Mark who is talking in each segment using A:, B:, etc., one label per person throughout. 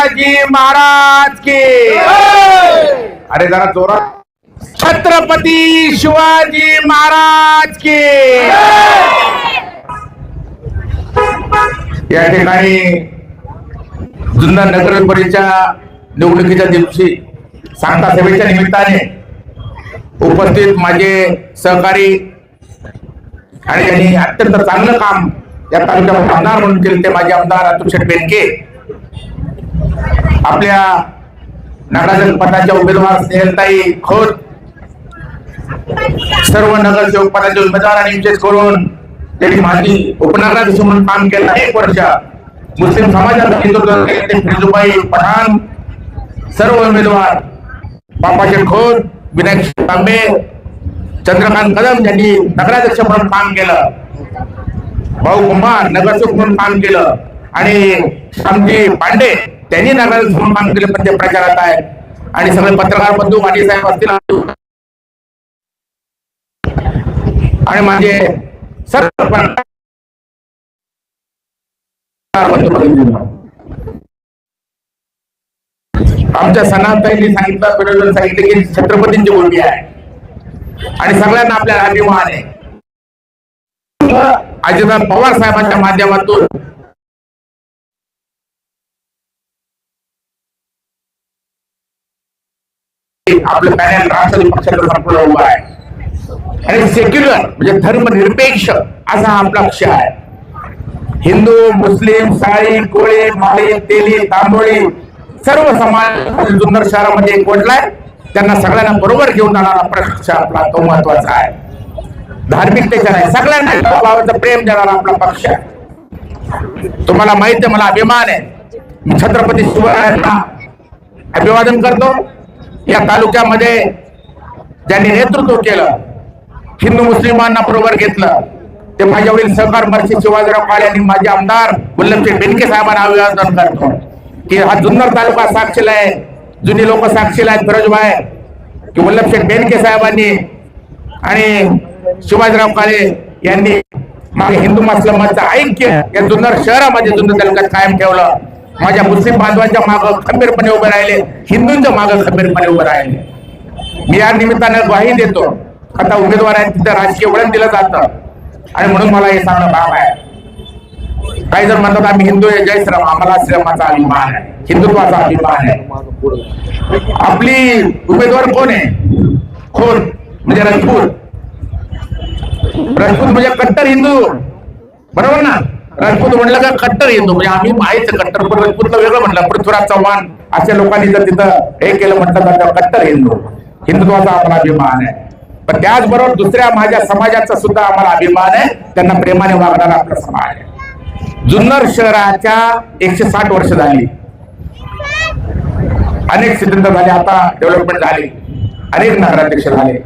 A: शिवाजी महाराज की. अरे जरा जोरात. छत्रपती शिवाजी महाराज की. या ठिकाणी जुन्नर नगर परिषदेच्या निवडणुकीच्या दिवशी सांगता सभेच्या निमित्ताने उपस्थित माझे सहकारी आणि त्यांनी अत्यंत चांगलं काम या तालुक्यामध्ये आमदार म्हणून केले ते माझे आमदार अतुल शेठ बेनके. आपल्या नगराध्यक्ष पदाच्या उमेदवार स्नेहताई खोत. सर्व नगरसेवक पदाचे उमेदवार आणि विशेष करून त्यांनी माझी उपनगराध्यक्ष म्हणून काम केलं एक वर्ष. मुस्लिम समाजाचं नेतृत्व केले फिरजुबाई पठाण सर्व उमेदवार. बापाचे खोत विनायक तांबे चंद्रकांत कदम यांनी नगराध्यक्ष म्हणून काम केलं. भाऊ कुंभार नगरसेवक म्हणून काम केलं. आणि श्यामजी पांडे त्यांनी नगराध्यक्ष म्हणून काम केलं पण ते प्रचारात आहे आणि सगळे पत्रकार बंधू माझे साहेब असतील. आणि माझे सर्व आमच्या सनाताईंनी सांगितलं सांगितलं की छत्रपतींची मुलगी आहे. आणि सगळ्यांना आपल्याला अभिमान आहे अजितदादा पवार साहेबांच्या माध्यमातून आपलं पॅनल राष्ट्रवादी संपूर्ण उभं आहे. आणि सेक्युलर म्हणजे धर्मनिरपेक्ष असा आपला पक्ष आहे. हिंदू मुस्लिम साळी कोळी माळी तेली तांबोळी सर्व समाज जुन्नर शहरामध्ये एकवटलाय. त्यांना सगळ्यांना बरोबर घेऊन जाणारा पक्ष आपला तो महत्त्वाचा आहे. धार्मिकतेचा नाही सगळ्यांना भावाचं प्रेम देणारा आपला पक्ष आहे. तुम्हाला माहिती आहे मला अभिमान आहे. मी छत्रपती शिवरायांना अभिवादन करतो. या तालुक्यामध्ये ज्यांनी नेतृत्व केलं हिंदू मुस्लिमांना बरोबर घेतलं ते माझ्यावरील सहकार मर्षी शिवाजीराव काळे आणि माझे आमदार वल्लभचे बेनके साहेबांना अभिवादन करतो. की हा जुन्नर तालुका साक्षीला आहे जुनी लोक साक्षीला आहेत फिरोजभाई की वल्लभशेठ बेनके साहेबांनी आणि शिवाजीराव काळे यांनी मागे हिंदू मुस्लिमांचं ऐक्य या जुन्नर शहरामध्ये जुन्नर तालुक्यात कायम ठेवलं. माझ्या मुस्लिम बांधवांच्या मागं खंबीरपणे उभे राहिले हिंदूंच्या मागं खंबीरपणे उभे राहिले. मी या निमित्तानं ग्वाही देतो आता उमेदवार तिथं राजकीय वळण दिलं जातं. आणि म्हणून मला हे सांगणं भाव आहे. काही जर म्हणतात आम्ही हिंदू आहे जय श्रीराम आम्हाला श्रीरामाचा अभिमान आहे हिंदुत्वाचा अभिमान आहे. आपली उमेदवार कोण आहे? कोण म्हणजे रजपूत रजपूत म्हणजे कट्टर हिंदू. बरोबर ना? राजपूत म्हणलं का कट्टर हिंदू म्हणजे आम्ही आहेच कट्टर पण राजपूतला वेगळं म्हणलं. पृथ्वीराज चव्हाण अशा लोकांनी जर तिथं हे केलं म्हटलं तर कट्टर हिंदू हिंदुत्वाचा आपला अभिमान आहे. पण त्याचबरोबर दुसऱ्या माझ्या समाजाचा सुद्धा आम्हाला अभिमान आहे. त्यांना प्रेमाने वागणारा आपला समाज आहे. जुन्नर शहराच्या एकशे साठ वर्ष झाली. अनेक सिद्धांत झाले आता डेव्हलपमेंट झाली. अनेक नगराध्यक्ष झाले.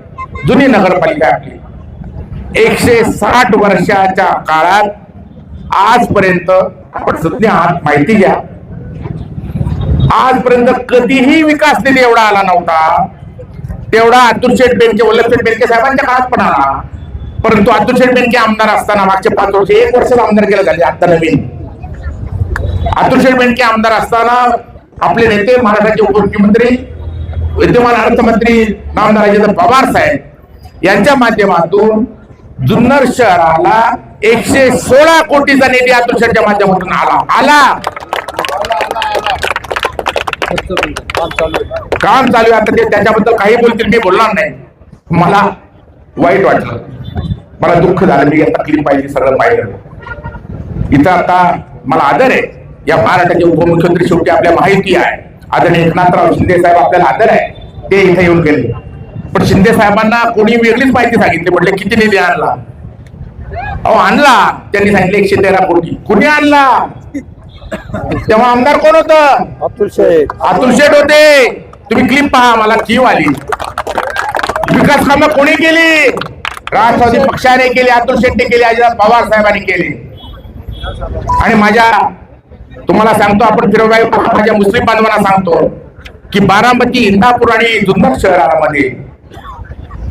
A: जुनी नगरपालिका आपली. एकशे साठ वर्षाच्या काळात आजपर्यंत आपण सध्या आहात माहिती घ्या. आजपर्यंत कधीही विकास निधी एवढा आला नव्हता. तेवढा अतुल शेठ बेनके वल्लभशेठ बेनके साहेबांच्या काळात पण आला. परंतु अतुल शेठ बेनके आमदार असताना मागचे पाच वर्ष एक वर्ष आमदार केलं झाले आता नवीन. अतुल शेठ बेनके आमदार असताना आपले नेते महाराष्ट्राचे उपमुख्यमंत्री विद्यमान अर्थमंत्री नामदार राजेंद्र पवार साहेब यांच्या माध्यमातून जुन्नर शहराला एकशे सोळा कोटीचा निधी अतुल माध्यमातून आला. आला. काम चालू आहे. आता ते त्याच्याबद्दल काही बोलतील मी बोलणार नाही. मला वाईट वाटलं. मला दुःख झालं. मी तकलीफ पाहिजे सगळं पाहिलं इथं आता मला आदर आहे. या महाराष्ट्राचे उपमुख्यमंत्री शेवटी आपल्या माहिती आहे. आदरणीय एकनाथराव शिंदे साहेब आपल्याला आदर आहे. ते इथे येऊन गेले. पण शिंदे साहेबांना कोणी वेगळीच माहिती सांगितली. म्हटले किती निधी आणला? अहो आणला. त्यांनी सांगितले एकशे तेरा कोटी कुणी आणला? तेव्हा आमदार कोण होत?
B: अतुल शेख
A: अतुल शेठ होते. तुम्ही क्लिप पहा मला जीव आली विकास कामं कोणी केली? राष्ट्रवादी पक्षाने केली अतुल शेट्टी केली अजित पवार साहेबांनी केली. आणि माझ्या तुम्हाला सांगतो आपण फिरवराई माझ्या मुस्लिम बांधवांना सांगतो की बारामती इंदापूर आणि जुन्नर शहरामध्ये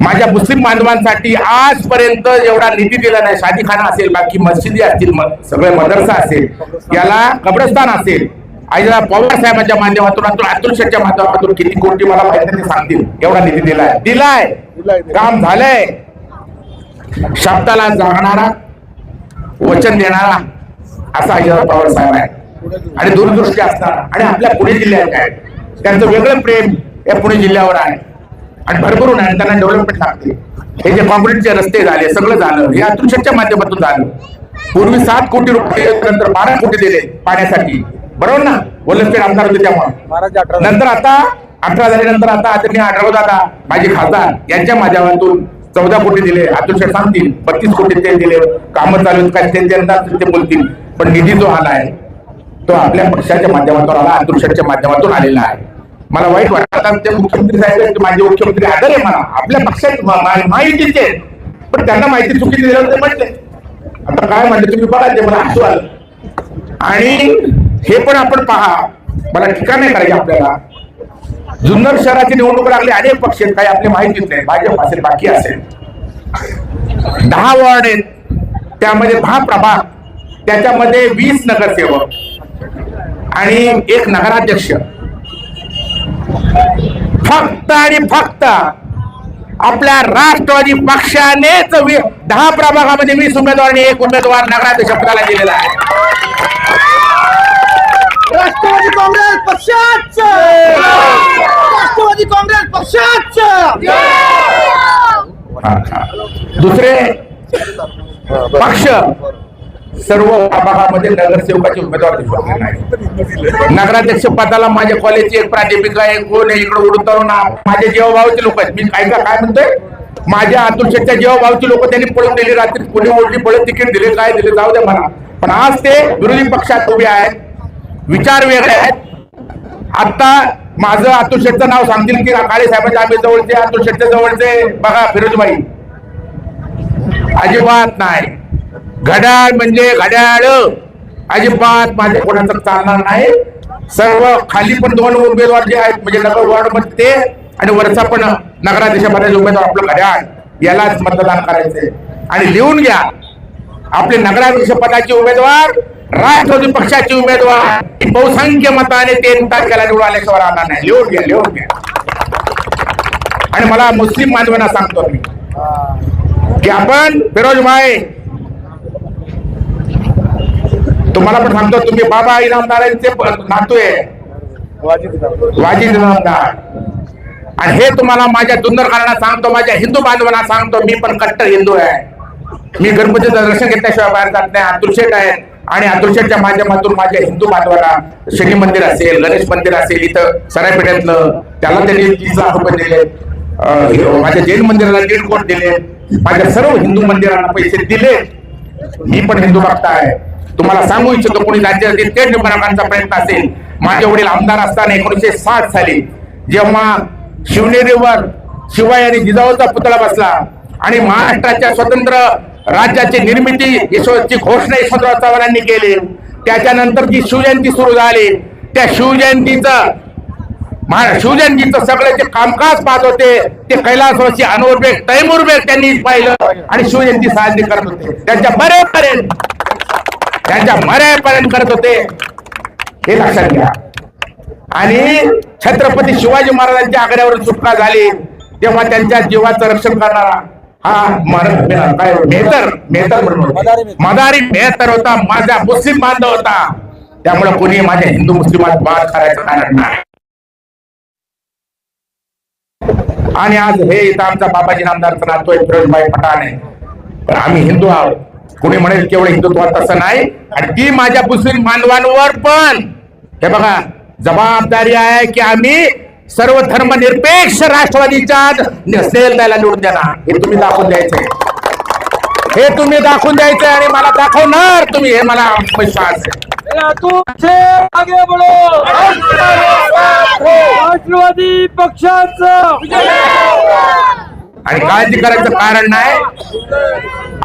A: माझ्या मुस्लिम बांधवांसाठी आजपर्यंत एवढा निधी दिला नाही. शादीखाना असेल बाकी मस्जिदी असतील सगळे मदरसा असेल याला कब्रस्तान असेल. आईला पवार साहेबांच्या माध्यमातून अतुल शेठच्या माध्यमातून किती कोटी मला माहिती ते सांगतील. एवढा निधी दिलाय. दिलाय. काम झालंय. शब्दाला जागणारा वचन देणारा असा अजितदादा पवार साहेब आहे. आणि दूरदृष्टी असणारा. आणि आपल्या पुणे जिल्ह्यात आहे त्यांचं वेगळं प्रेम या पुणे जिल्ह्यावर आहे. आणि भरभरून आहे त्यांना डेव्हलपमेंट लागते. हे जे कॉन्क्रीटचे रस्ते झाले सगळं झालं अतुल शेठच्या माध्यमातून झालं. पूर्वी सात कोटी रुपये नंतर बारा कोटी दिले पाण्यासाठी. बरोबर ना? वल्लभपेठ आमदार होते तेव्हा. नंतर आता अठरा झाल्यानंतर आता आदरणीय आढळराव दादा माझे खासदार यांच्या माध्यमातून चौदा कोटी दिले अतुल शेठ सांगतील. बत्तीस कोटी ते दिले. कामं चालू काय ते बोलतील. पण निधी जो आला आहे तो आपल्या पक्षाच्या माध्यमातून आला अतुल शेठच्या माध्यमातून आलेला आहे. मला वाईट वाटतं आता मुख्यमंत्री साहेब माझे मुख्यमंत्री आदर आहे मला. आपल्या पक्षात माहितीचे पण त्यांना माहिती चुकीची दिलं ते म्हटले आता काय म्हणते तुम्ही बघा ते मला हसू आलं. आणि हे पण आपण पहा मला ठिकाण नाही करायचे आपल्याला. जुन्नर शहराची निवडणूक लागली अनेक पक्ष आहेत काही आपले माहितीच नाही. भाजप असेल बाकी असेल. दहा वॉर्ड आहेत. त्यामध्ये दहा प्रभाग त्याच्यामध्ये वीस नगरसेवक आणि एक नगराध्यक्ष. फक्त आणि फक्त आपल्या राष्ट्रवादी पक्षानेच दहा प्रभागामध्ये वीस उमेदवार आणि एक उमेदवार नगराध्यक्ष पदाला दिलेला आहे.
B: राष्ट्रवादी काँग्रेस पक्षाचं! राष्ट्रवादी काँग्रेस पक्षाचं.
A: दुसरे पक्ष सर्व भागामध्ये नगरसेवकाचे उमेदवार नाही नगराध्यक्ष पदाला माझ्या कॉलेजची एक प्राध्यापिका एक कोण आहे इकडे उडून तरुण माझे जीवभावाचे लोक आहेत. मी काय काय म्हणतोय? माझ्या अतुल शेठच्या लोक त्यांनी पळून दिली रात्री कोणी ओढली पळत तिकीट दिले काय दिले जाऊ दे म्हणा. पण आज ते विरोधी पक्षात उभे आहेत. विचार वेगळे आहेत. आता माझं अतुल शेठचं नाव सांगतील की काळे साहेबांच्या आम्ही जवळचे अतुल शेठच्या जवळचे. बघा फिरोजबाई. अजिबात नाही. घड्याळ म्हणजे घड्याळ. अजिबात माझ्या कोणाचं चालणार नाही. सर्व खाली पण दोन उमेदवार जे आहेत म्हणजे नगर वॉर्डमध्ये ते आणि वरचा पण नगराध्यक्षामध्ये उमेदवार आपलं घड्याळ. यालाच मतदान करायचंय. आणि लिहून घ्या आपले नगराध्यक्ष पदाचे उमेदवार राष्ट्रवादी पक्षाचे उमेदवार बहुसंख्य मताने तीन तारखेला निवडून आल्याशिवाय राहणार नाही. लिहून घ्या लिहून घ्या. आणि मला मुस्लिम बांधवांना सांगतो मी की आपण फिरोज भाई तुम्हाला पण सांगतो तुम्ही बाबा इनामदारांचे प- नातू वाजिद इनामदार. आणि हे तुम्हाला माझ्या दुंदरकारांना सांगतो माझ्या हिंदू बांधवांना सांगतो मी पण कट्टर हिंदू आहे. मी गणपतीचं दर्शन घेतल्याशिवाय बाहेर जात नाही अतुल आहे. आणि अतुलशेठच्या माध्यमातून माझ्या हिंदू बांधवांना शनी मंदिर असेल गणेश मंदिर असेल इथं सरायपेठ्यातलं त्याला त्यांनी तीस लाख रुपये दिले. माझ्या जैन मंदिराला दीड कोट दिले. माझ्या सर्व हिंदू मंदिरांना पैसे दिले. मी पण हिंदू भक्त आहे. तुम्हाला सांगू इच्छितो कोणी राज्यात तेच निवडणुकांचा प्रयत्न असेल. माझे वडील आमदार असताना एकोणीशे साठ साली जेव्हा शिवनेरीवर शिवाय आणि जिजाऊचा पुतळा बसला आणि महाराष्ट्राच्या स्वतंत्र राज्याची निर्मिती यशवंतची घोषणा यशवंतराव चव्हाणांनी केली. त्याच्यानंतर जी शिवजयंती सुरू झाली त्या शिवजयंतीचं महा शिवजयंतीचं सगळं जे कामकाज पाहत होते ते कैलासवासी अनवर बेग तैमूर बेग त्यांनी पाहिलं आणि शिवजयंती साजरी करत होते. त्यांच्या बरेपर्यंत त्यांच्या मरेपर्यंत करत होते. हे लक्षात घ्या. आणि छत्रपती शिवाजी महाराजांच्या आग्र्यावर सुटका झाली. तेव्हा त्यांच्या जीवाचं रक्षण करणारा हा काय मेहतर मेहतर म्हणून. मदारी मेहतर. होता. माझा मुस्लिम बांधव होता. त्यामुळे कोणी माझ्या हिंदू मुस्लिमात वाद करायचं कारण नाही. आणि आज हे इथं आमचा बाबाजी नामदारचा नातू आहे फिरोजभाई पठाण आहे. पण आम्ही हिंदू आहोत. कोणी म्हणेल केवळ हिंदुत्व तसं नाही आणि ती माझ्या मुस्लिम बांधवांवर पण. हे बघा जबाबदारी आहे की आम्ही सर्व धर्मनिरपेक्ष राष्ट्रवादीच्या त्याला निवडून देणार. हे तुम्ही दाखवून द्यायचंय हे तुम्ही दाखवून द्यायचंय आणि मला दाखवणार तुम्ही हे मला विश्वास आहे.
B: तू से आगे बढ़ो राष्ट्रवादी पक्षाचं.
A: आणि काळजी करायचं कारण नाही.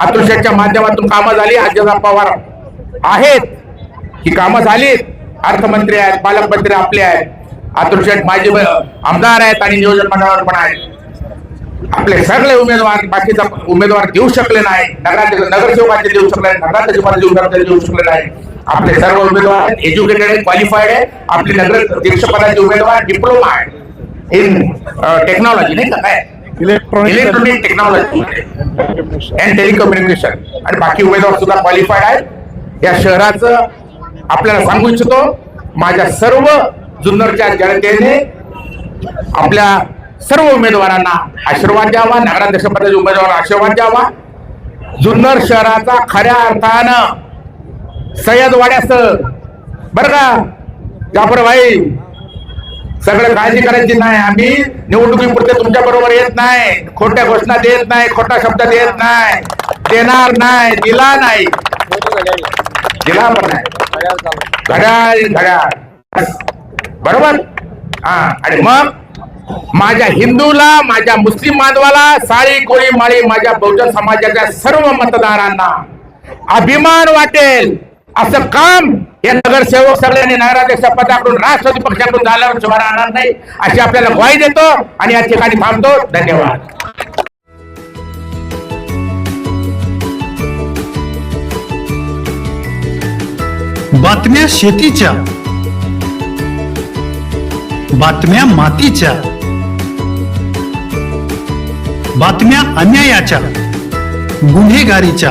A: अतुल माध्यमातून कामं झाली अजितदादा पवार आहेत. ही कामं झालीत. अर्थमंत्री आहेत पालकमंत्री आपले आहेत. अतुल माजी माझे आमदार आहेत आणि नियोजन मंडळावर पण आहेत. आपले सगळे उमेदवार बाकीचा उमेदवार देऊ शकले नाही. नगराध्यक्ष नगरसेवकाचे देऊ शकले नाही नगराध्यक्ष देऊ शकले नाही. आपले सर्व उमेदवार एज्युकेटेड आहेत क्वालिफाईड आहे आपले नगर अध्यक्षपदाचे उमेदवार डिप्लोमा आहे इन टेक्नॉलॉजी नाही का? काय? इलेक्ट्रॉनिक टेक्नॉलॉजी अँड टेलिकम्युनिकेशन आणि बाकी उमेदवार सुद्धा क्वालिफाईड आहेत. या शहराचं आपल्याला सांगू इच्छितो माझ्या सर्व जुन्नरच्या जनतेने आपल्या सर्व उमेदवारांना आशीर्वाद द्यावा नगराध्यक्ष पदाचे उमेदवार आशीर्वाद द्यावा. जुन्नर शहराचा खऱ्या अर्थानं सय्यद वाड्याचं बरं का? जाफर भाई सगळं काळजी करायची नाही. आम्ही निवडणुकीपुरते तुमच्या बरोबर येत नाही. खोट्या घोषणा देत नाही खोटा शब्द देत नाही. देणार नाही दिला नाही. दिला पण नाही. घड्याळ घड्याळ. बरोबर? हा आणि मग माझ्या हिंदूला माझ्या मुस्लिम बांधवाला साळी कोळी माळी माझ्या बहुजन समाजाच्या सर्व मतदारांना अभिमान वाटेल. असं काम हे नगरसेवक सगळ्यांनी नगराध्यक्ष पदाकडून राष्ट्रवादी पक्षाकडून झाल्यावर शिवाय राहणार नाही. अशी आपल्याला ग्वाही देतो आणि या ठिकाणी थांबतो. धन्यवाद.
C: बातम्या शेतीच्या बातम्या मातीच्या बातम्या अन्यायाच्या गुन्हेगारीच्या.